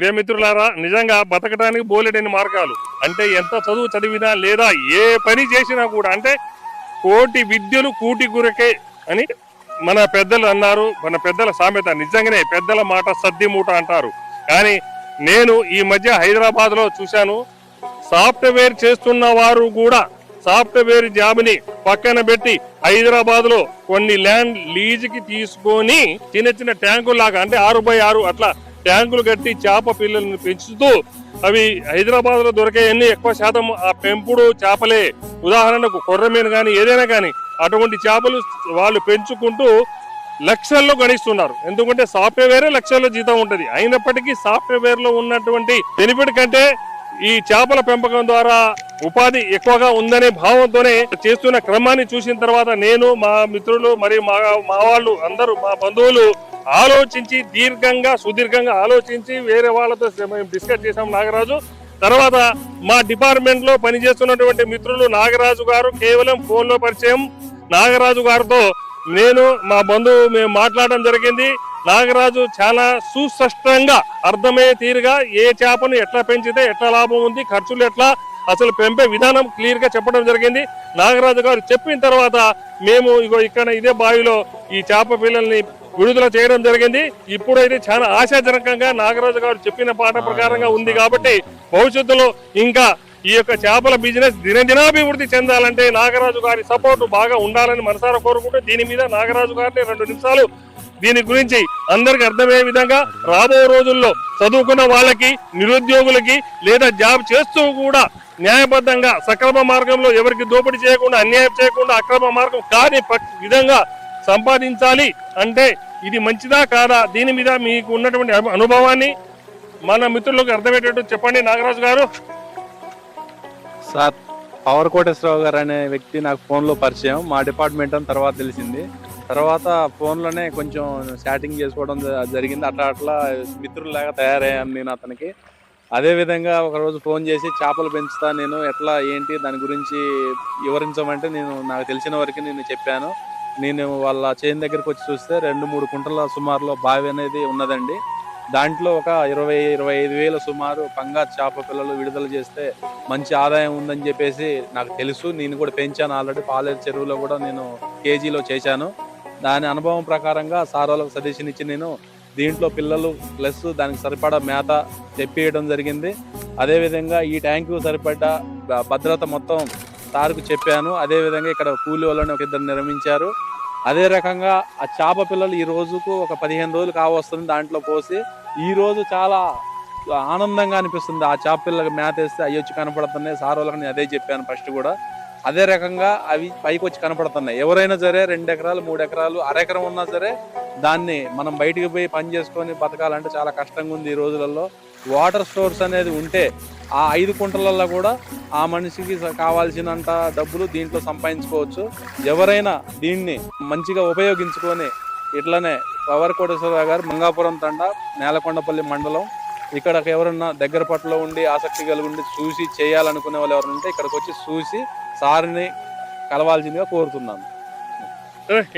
ప్రియమిత్రులారా నిజంగా బతకడానికి బోలెడని మార్గాలు. అంటే ఎంత చదువు చదివినా లేదా ఏ పని చేసినా కూడా అంటే కోటి విద్యలు కూటి గురకే అని మన పెద్దలు అన్నారు. మన పెద్దల సామెత నిజంగానే పెద్దల మాట సద్ది మూట అంటారు. కానీ నేను ఈ మధ్య హైదరాబాద్లో చూశాను. సాఫ్ట్వేర్ చేస్తున్న వారు కూడా సాఫ్ట్వేర్ జాబ్ని పక్కన పెట్టి హైదరాబాద్లో కొన్ని ల్యాండ్ లీజుకి తీసుకొని చిన్న చిన్న ట్యాంకులు లాగా అంటే ఆరు బై ఆరు అట్లా ట్యాంకులు కట్టి చేప పిల్లలను పెంచుతూ అవి హైదరాబాద్లో ఎక్కువ శాతం ఆ పెంపుడు చేపలే. ఉదాహరణకు కొర్రమీను కానీ ఏదైనా కానీ అటువంటి చేపలు వాళ్ళు పెంచుకుంటూ లక్షల్లో గణిస్తున్నారు. ఎందుకంటే సాఫ్ట్వేర్ లక్షల్లో జీతం ఉంటుంది. అయినప్పటికీ సాఫ్ట్వేర్లో ఉన్నటువంటి బెనిఫిట్ కంటే ఈ చేపల పెంపకం ద్వారా ఉపాధి ఎక్కువగా ఉందనే భావంతోనే చేస్తున్న క్రమాన్ని చూసిన తర్వాత నేను మా మిత్రులు మరియు మా మా వాళ్ళు అందరూ మా బంధువులు ఆలోచించి దీర్ఘంగా సుదీర్ఘంగా ఆలోచించి వేరే వాళ్ళతో మేము డిస్కస్ చేసాం నాగరాజు. తర్వాత మా డిపార్ట్మెంట్లో పనిచేస్తున్నటువంటి మిత్రులు నాగరాజు గారు కేవలం ఫోన్లో పరిచయం. నాగరాజు గారితో నేను మా బంధువు మేము మాట్లాడడం జరిగింది. నాగరాజు చాలా సుస్పష్టంగా అర్థమయ్యే తీరుగా ఏ చేపను ఎట్లా పెంచితే ఎట్లా లాభం ఉంది ఖర్చులు ఎట్లా అసలు పెంపే విధానం క్లియర్గా చెప్పడం జరిగింది. నాగరాజు గారు చెప్పిన తర్వాత మేము ఇగో ఇక్కడ ఇదే బావిలో ఈ చేప పిల్లల్ని విడుదల చేయడం జరిగింది. ఇప్పుడైతే చాలా ఆశాజనకంగా నాగరాజు గారు చెప్పిన పాట ప్రకారంగా ఉంది కాబట్టి భవిష్యత్తులో ఇంకా ఈ యొక్క చేపల బిజినెస్ దినదినాభివృద్ధి చెందాలంటే నాగరాజు గారి సపోర్ట్ బాగా ఉండాలని మనసారా కోరుకుంటూ దీని మీద నాగరాజు గారిని రెండు నిమిషాలు దీని గురించి అందరికి అర్థమయ్యే విధంగా రాబో రోజుల్లో చదువుకున్న వాళ్ళకి నిరుద్యోగులకి లేదా జాబ్ చేస్తూ కూడా న్యాయబద్ధంగా సక్రమ మార్గంలో ఎవరికి దోపిడీ చేయకుండా అన్యాయం చేయకుండా అక్రమ మార్గం కాని విధంగా సంపాదించాలి అంటే ఇది మంచిదా కాదా? దీని మీద మీకు ఉన్నటువంటి అనుభవాన్ని మన మిత్రులకు అర్థమయ్యేటట్టు చెప్పండి నాగరాజు గారు. సార్ పవర్ కోటేశ్వరరావు గారు అనే వ్యక్తి నాకు ఫోన్లో పరిచయం. మా డిపార్ట్మెంట్ అని తర్వాత తెలిసింది. తర్వాత ఫోన్లోనే కొంచెం చాటింగ్ చేసుకోవడం జరిగింది. అట్లా అట్లా మిత్రుల్లాగా తయారయ్యాను నేను అతనికి. అదేవిధంగా ఒకరోజు ఫోన్ చేసి చేపలు పెంచుతా నేను ఎట్లా ఏంటి దాని గురించి వివరించమంటే నేను నాకు తెలిసిన వరకు నేను చెప్పాను. నేను వాళ్ళ చేను దగ్గరికి వచ్చి చూస్తే రెండు మూడు కుంటల సుమారులో బావి అనేది ఉన్నదండి. దాంట్లో ఒక ఇరవై ఇరవై ఐదు వేల సుమారు పంగా చేప పిల్లలు విడుదల చేస్తే మంచి ఆదాయం ఉందని చెప్పేసి నాకు తెలుసు. నేను కూడా పెంచాను ఆల్రెడీ పాలేరు చెరువులో కూడా నేను కేజీలో చేశాను. దాని అనుభవం ప్రకారంగా సార్ వాళ్ళకు సజెషన్ ఇచ్చి నేను దీంట్లో పిల్లలు ప్లస్ దానికి సరిపడా మేత తెప్పియడం జరిగింది. అదేవిధంగా ఈ ట్యాంకు సరిపడ్డ భద్రత మొత్తం సార్కు చెప్పాను. అదేవిధంగా ఇక్కడ కూలి వాళ్ళని ఒక ఇద్దరు నిర్మించారు. అదే రకంగా ఆ చేప పిల్లలు ఈ రోజుకు ఒక పదిహేను రోజులు కావస్తుంది దాంట్లో పోసి ఈ రోజు చాలా ఆనందంగా అనిపిస్తుంది. ఆ చేప పిల్లలకు మేత వేస్తే అవి వచ్చి కనపడుతున్నాయి. సార్ వాళ్ళకి నేను అదే చెప్పాను ఫస్ట్ కూడా. అదే రకంగా అవి పైకి వచ్చి కనపడుతున్నాయి. ఎవరైనా సరే రెండు ఎకరాలు మూడు ఎకరాలు అరెకరం ఉన్నా సరే దాన్ని మనం బయటికి పోయి పని చేసుకొని బతకాలంటే చాలా కష్టంగా ఉంది ఈ రోజులలో. వాటర్ స్టోర్స్ అనేది ఉంటే ఆ ఐదు కుంటలల్లో కూడా ఆ మనిషికి కావాల్సినంత డబ్బులు దీంట్లో సంపాదించుకోవచ్చు. ఎవరైనా దీన్ని మంచిగా ఉపయోగించుకొని ఇట్లనే పవర్ కోటేశ్వరరావు గారు మంగాపురం తండ నేలకొండపల్లి మండలం ఇక్కడ ఎవరన్నా దగ్గర పట్ల ఉండి ఆసక్తి కలిగి ఉండి చూసి చేయాలనుకునే వాళ్ళు ఎవరైనా ఉంటే ఇక్కడికి వచ్చి చూసి సార్ని కలవాల్సిందిగా కోరుతున్నాను.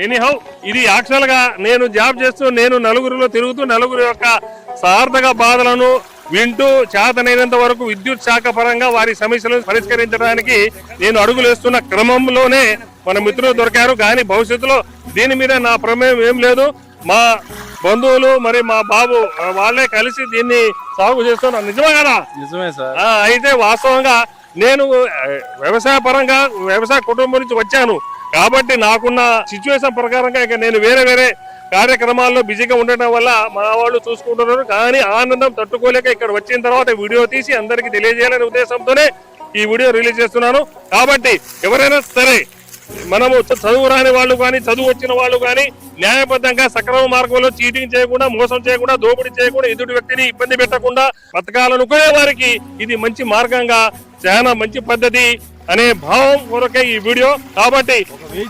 ఎనీహౌ ఇది యాక్చువల్గా నేను జాబ్ చేస్తూ నేను నలుగురిలో తిరుగుతూ నలుగురు యొక్క సార్థక బాధలను వింటూ చేతనైనంత వరకు విద్యుత్ శాఖ పరంగా వారి సమస్యలను పరిష్కరించడానికి నేను అడుగులేస్తున్న క్రమంలోనే మన మిత్రులు దొరికారు. కానీ భవిష్యత్తులో దీని మీద నా ప్రమేయం ఏం లేదు. మా బంధువులు మరి మా బాబు వాళ్ళే కలిసి దీన్ని సాగు చేస్తున్నారు. నిజమే కదా? నిజమే సార్. అయితే వాస్తవంగా నేను వ్యవసాయ పరంగా వ్యవసాయ కుటుంబం నుంచి వచ్చాను. కాబట్టి నాకున్న సిచ్యువేషన్ ప్రకారంగా ఇక నేను వేరే వేరే కార్యక్రమాల్లో బిజీగా ఉండటం వల్ల మా వాళ్ళు చూసుకుంటున్నారు. కానీ ఆనందం తట్టుకోలేక ఇక్కడ వచ్చిన తర్వాత వీడియో తీసి అందరికీ తెలియజేయాలనే ఉద్దేశంతోనే ఈ వీడియో రిలీజ్ చేస్తున్నాను. కాబట్టి ఎవరైనా సరే మనము చదువు రాని వాళ్ళు కానీ చదువు వచ్చిన వాళ్ళు కానీ న్యాయబద్ధంగా సక్రమ మార్గంలో చీటింగ్ చేయకుండా మోసం చేయకుండా దోపిడీ చేయకుండా ఎదుటి వ్యక్తిని ఇబ్బంది పెట్టకుండా బతకాలనుకునే వారికి ఇది మంచి మార్గంగా చాలా మంచి పద్ధతి. అనే భావం కొరకే ఈ వీడియో. కాబట్టి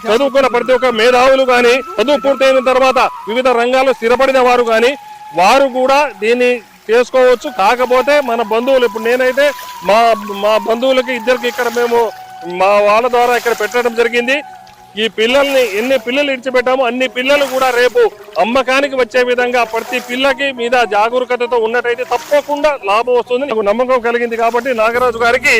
చదువుకున్న ప్రతి ఒక్క మేధావులు కానీ చదువు పూర్తయిన తర్వాత వివిధ రంగాల్లో స్థిరపడిన వారు కానీ వారు కూడా దీన్ని చేసుకోవచ్చు. కాకపోతే మన బంధువులు ఇప్పుడు నేనైతే మా మా బంధువులకి ఇద్దరికి ఇక్కడ మేము మా వాళ్ళ ద్వారా ఇక్కడ పెట్టడం జరిగింది. ఈ పిల్లల్ని ఎన్ని పిల్లలు ఇడిచిపెట్టామో అన్ని పిల్లలు కూడా రేపు అమ్మకానికి వచ్చే విధంగా ప్రతి పిల్లకి మీద జాగరూకతతో ఉన్నట్టయితే తప్పకుండా లాభం వస్తుంది నాకు నమ్మకం కలిగింది. కాబట్టి నాగరాజు గారికి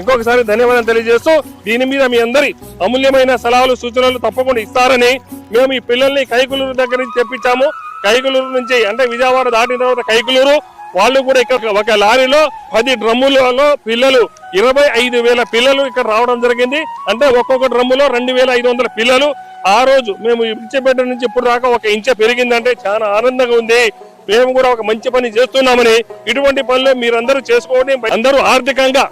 ఇంకొకసారి ధన్యవాదాలు తెలియజేస్తూ దీని మీద మీ అందరి అమూల్యమైన సలహాలు సూచనలు తప్పకుండా ఇస్తారని మేము ఈ పిల్లల్ని కైకులూరు దగ్గర నుంచి తెప్పించాము. కైకులూరు నుంచి అంటే విజయవాడ దాటిన తర్వాత కైకులూరు వాళ్ళు కూడా ఇక్కడ ఒక లారీలో పది డ్రమ్ములలో పిల్లలు ఇరవై ఐదు వేల పిల్లలు ఇక్కడ రావడం జరిగింది. అంటే ఒక్కొక్క డ్రమ్ములో రెండు వేల ఐదు వందల పిల్లలు. ఆ రోజు మేము ఇచ్చబెట్ట నుంచి ఇప్పుడు దాకా ఒక ఇంచ పెరిగిందంటే చాలా ఆనందంగా ఉంది. మేము కూడా ఒక మంచి పని చేస్తున్నామని ఇటువంటి పనులు మీరందరూ చేసుకోవడం అందరూ ఆర్థికంగా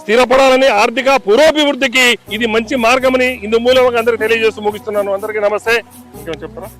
స్థిరపడాలని ఆర్థిక పురోభివృద్ధికి ఇది మంచి మార్గమని ఇందు మూలంగా అందరికి తెలియజేస్తూ ముగిస్తున్నాను. అందరికీ నమస్తే. ఇంకేమో చెప్తారా?